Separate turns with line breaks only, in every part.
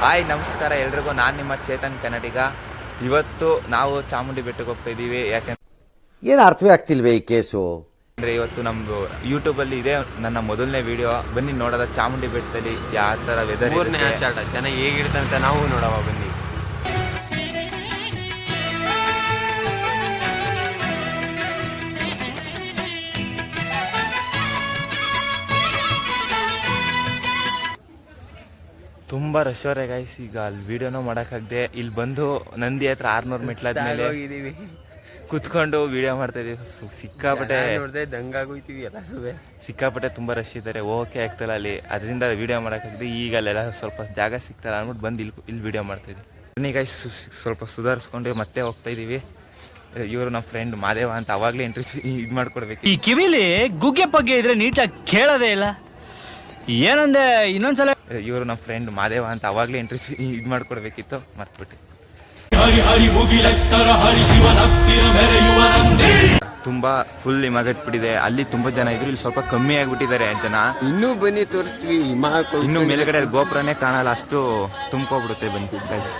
Hi ನಮಸ್ಕಾರ ಎಲ್ರಿಗೂ. ನಾನು ನಿಮ್ಮ ಚೇತನ್ ಕನ್ನಡಿಗ. ಇವತ್ತು ನಾವು ಚಾಮುಂಡಿ ಬೆಟ್ಟಕ್ಕೆ ಹೋಗ್ತಾ ಇದ್ದೀವಿ. ಯಾಕೆಂದ್ರೆ
ಏನು ಅರ್ಥವೇ ಆಗ್ತಿಲ್ವೇ ಈ ಕೇಸು?
ಅಂದ್ರೆ ಇವತ್ತು ನಮ್ದು ಯೂಟ್ಯೂಬಲ್ಲಿ ಇದೆ ನನ್ನ ಮೊದಲನೇ ವಿಡಿಯೋ ಬನ್ನಿ ನೋಡೋದ ಚಾಮುಂಡಿ ಬೆಟ್ಟದಲ್ಲಿ ಯಾವ ತರ ವೆದರ್
ಚೆನ್ನಾಗಿ ಹೇಗಿರ್ತಂತ ಜನ ಹೇಗಿರುತ್ತೆ ಅಂತ ನಾವು ನೋಡವ ಬನ್ನಿ.
ತುಂಬಾ ರಶ್ ಅವರೇ ಗೈಸ್ ಈಗ ಅಲ್ಲಿ ವಿಡಿಯೋನೂ ಮಾಡೋಕ್ಕಾಗದೆ ಇಲ್ಲಿ ಬಂದು ನಂದಿ ಹತ್ರ ಆರ್ನೂರು ಮೆಟ್ಲಾದ್ಮೇಲೆ
ಹೋಗಿದೀವಿ
ಕುತ್ಕೊಂಡು ವಿಡಿಯೋ ಮಾಡ್ತಾ ಇದೀವಿ ಸಿಕ್ಕಾಪಟ್ಟೆ
ನೋಡಿದ್ರೆ ದಂಗಾಗೋಯ್ತೀವಿ ಎಲ್ಲರೂ
ಸಿಕ್ಕಾಪಟ್ಟೆ ತುಂಬಾ ರಶ್ ಇದ್ದಾರೆ. ಓಕೆ ಆಗ್ತಲ್ಲ ಅಲ್ಲಿ. ಅದರಿಂದ ವಿಡಿಯೋ ಮಾಡೋಕ್ಕಾಗದೆ ಈಗ ಅಲ್ಲೆಲ್ಲ ಸ್ವಲ್ಪ ಜಾಗ ಸಿಗ್ತಲ್ಲ ಅಂದ್ಬಿಟ್ಟು ಬಂದು ಇಲ್ಲಿ ಇಲ್ಲಿ ವಿಡಿಯೋ ಮಾಡ್ತಾ ಇದೀವಿ ಬನ್ನಿ ಗೈಸ್ ಸು ಸ್ವಲ್ಪ ಸುಧಾರಿಸ್ಕೊಂಡು ಮತ್ತೆ ಹೋಗ್ತಾ ಇದೀವಿ ಇವರು ನಮ್ಮ ಫ್ರೆಂಡ್ ಮಾದೇವ ಅಂತ ಅವಾಗಲೇ ಎಂಟ್ರಿ ಇದು ಮಾಡ್ಕೊಡ್ಬೇಕು.
ಈ ಕಿವಿಲಿ ಗುಗ್ಗೆ ಪಗ್ಗೆ ಇದ್ರೆ ನೀಟಾಗಿ ಕೇಳೋದೇ ಇಲ್ಲ. ಏನಂದೆ ಇನ್ನೊಂದ್ಸಲ
ಇವರು ನಮ್ಮ ಫ್ರೆಂಡ್ ಮಾದೇವ ಅಂತ ಅವಾಗಲೇ ಎಂಟ್ರಿ ಇದು ಮಾಡ್ಕೊಡ್ಬೇಕಿತ್ತು ಮರ್ತ್ಬಿಟ್ಟು ತುಂಬಾ ಫುಲ್ ಹಿಮಗಟ್ಬಿಟ್ಟಿದೆ ಅಲ್ಲಿ ತುಂಬಾ ಜನ ಇದ್ರು ಇಲ್ಲಿ ಸ್ವಲ್ಪ ಕಮ್ಮಿ ಆಗ್ಬಿಟ್ಟಿದ್ದಾರೆ ಜನ.
ಇನ್ನೂ ಬನ್ನಿ ತೋರಿಸ್ತೀವಿ ಹಿಮ
ಇನ್ನು ಮೇಲ್ಗಡೆ ಗೋಪುರನೇ ಕಾಣಲ್ಲ ಅಷ್ಟು ತುಂಬ್ಕೊಬಿಡುತ್ತೆ ಬನ್ನಿ ಗೈಸ್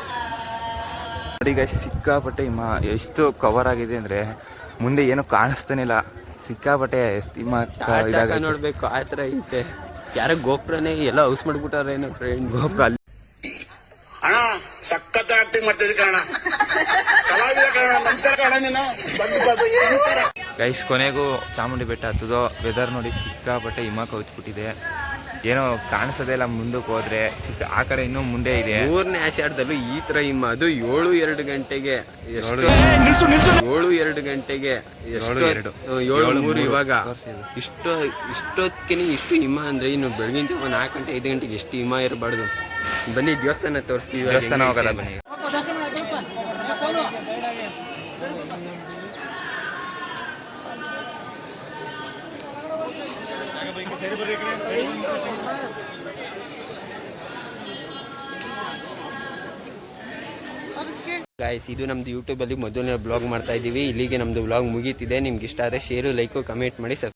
ನೋಡಿ ಗೈಸ್ ಸಿಕ್ಕಾಪಟ್ಟೆ ಹಿಮ ಎಷ್ಟು ಕವರ್ ಆಗಿದೆ ಅಂದ್ರೆ ಮುಂದೆ ಏನು ಕಾಣಿಸ್ತಾನಿಲ್ಲ ಸಿಕ್ಕಾಪಟ್ಟೆ ಹಿಮ.
ನೋಡ್ಬೇಕು ಆ ತರ ಐತೆ. ಯಾರ ಗೋಪುರನೇ ಎಲ್ಲ ಹೌಸ್ ಮಾಡ್ಬಿಟ್ಟಾರೇನೋ ಫ್ರೆಂಡ್
ಗೋಪುರ ಅಲ್ಲಿ
ಅಣ್ಣ ಸಖತ್ ಆಕ್ಟಿಂಗ್ ಮಾಡ್ತಿದ್ದೆ ಕಣ ಕಲಾವಿದ ಕಣ ನಮಸ್ಕಾರ ಕಣ ನೀನು. ಬಂದು ಬಂದು
ಗೈಸ್ ಕೊನೆಗೂ ಚಾಮುಂಡಿ ಬೆಟ್ಟ ಹತ್ತದೋ ವೆದರ್ ನೋಡಿ ಸಿಕ್ಕಾಪಟ್ಟೆ ಹಿಮ ಕವಿತ್ಬಿಟ್ಟಿದೆ ಏನೋ ಕಾಣಿಸೋದೇ ಇಲ್ಲ ಮುಂದಕ್ಕೆ ಹೋದ್ರೆ. ಆ ಕಡೆ ಇನ್ನೂ ಮುಂದೆ ಇದೆ.
ಮೂರನೇ ಆಷಾಢದಲ್ಲೂ ಈ ತರ ಹಿಮ ಅದು ಏಳು ಎರಡು ಗಂಟೆಗೆ ಎಷ್ಟು ಏಳು ಎರಡು. ಗಂಟೆಗೆ ಎಷ್ಟು
ಏಳು ಎರಡು.
ಏಳು
ಏಳು
ಮೂರು ಇವಾಗ. ಇಷ್ಟು ಇಷ್ಟೊತ್ತಿಗೆ ಇಷ್ಟು ಹಿಮ ಅಂದ್ರೆ ಇನ್ನು ಬೆಳಗಿನ ಜಾವ ನಾಲ್ಕು ಗಂಟೆ ಐದು ಗಂಟೆಗೆ ಎಷ್ಟು ಹಿಮ ಇರಬಾರ್ದು. ಬನ್ನಿ ದೇವಸ್ಥಾನ ತೋರಿಸ್ತೀವಿ
ದೇವಸ್ಥಾನ ಹೋಗಲ್ಲ ಬನ್ನಿ.
ಗಾಯ್ಸ್ ಇದು ನಮ್ದು ಯೂಟ್ಯೂಬಲ್ಲಿ ಮೊದಲನೇ ಬ್ಲಾಗ್ ಮಾಡ್ತಾ ಇದ್ದೀವಿ ಇಲ್ಲಿಗೆ ನಮ್ದು ಬ್ಲಾಗ್ ಮುಗೀತಿದೆ. ನಿಮ್ಗೆ ಇಷ್ಟ ಆದರೆ ಶೇರು ಲೈಕು ಕಮೆಂಟ್ ಮಾಡಿ